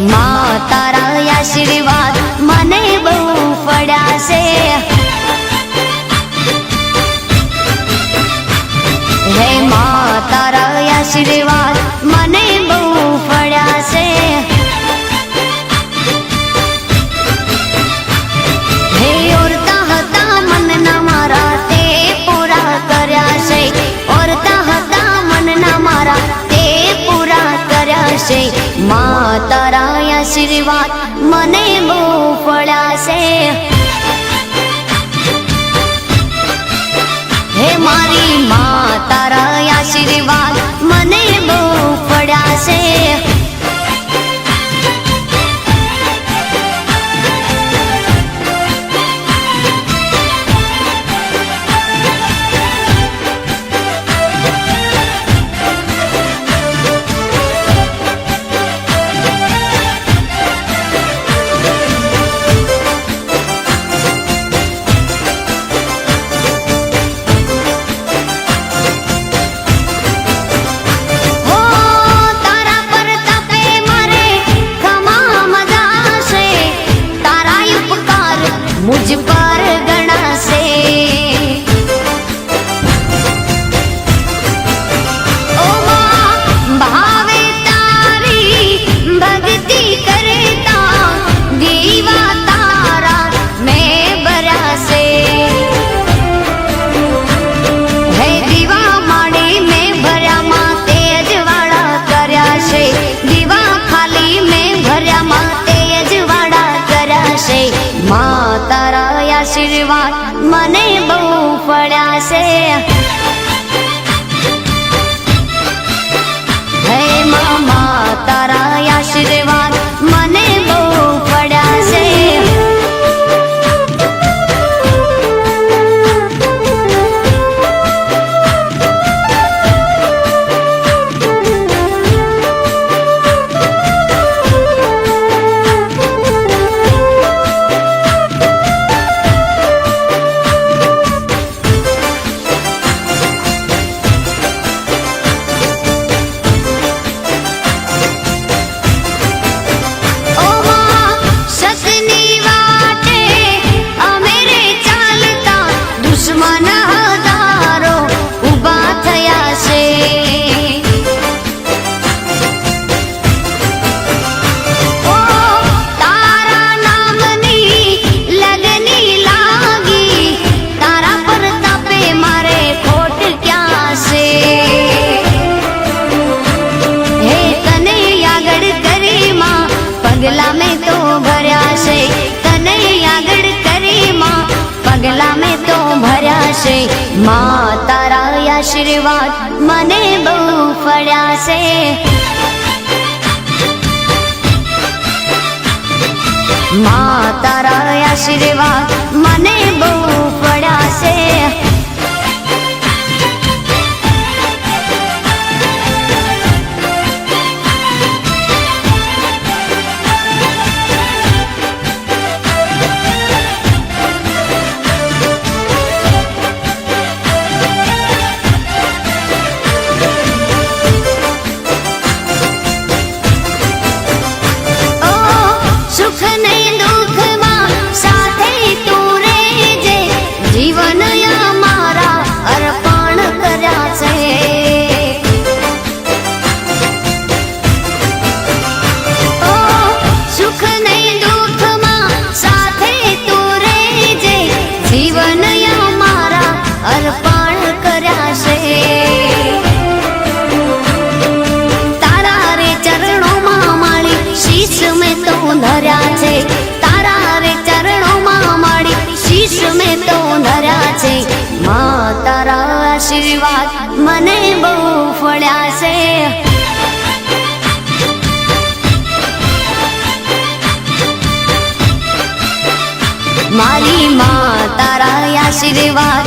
માં તારા આશીર્વાદ મને બહુ પડ્યા છે હે મા તારા આશીર્વાદ તારા આશીર્વાદ મને બહુ ફળાશે. હે મારી મા તારા આશીર્વાદ હે મામા તારા આશીર્વાદ મા તારા આશીર્વાદ મને બહુ ફળ્યા છે. મા તારા આશીર્વાદ મને બહુ ફળ્યા ધર્યા છે. તારા ચરણોમાં મારી શીશ મેં તો ધર્યા છે. મા તારા આશીર્વાદ મને બહુ ફળ્યા છે. મારી મા તારા આશીર્વાદ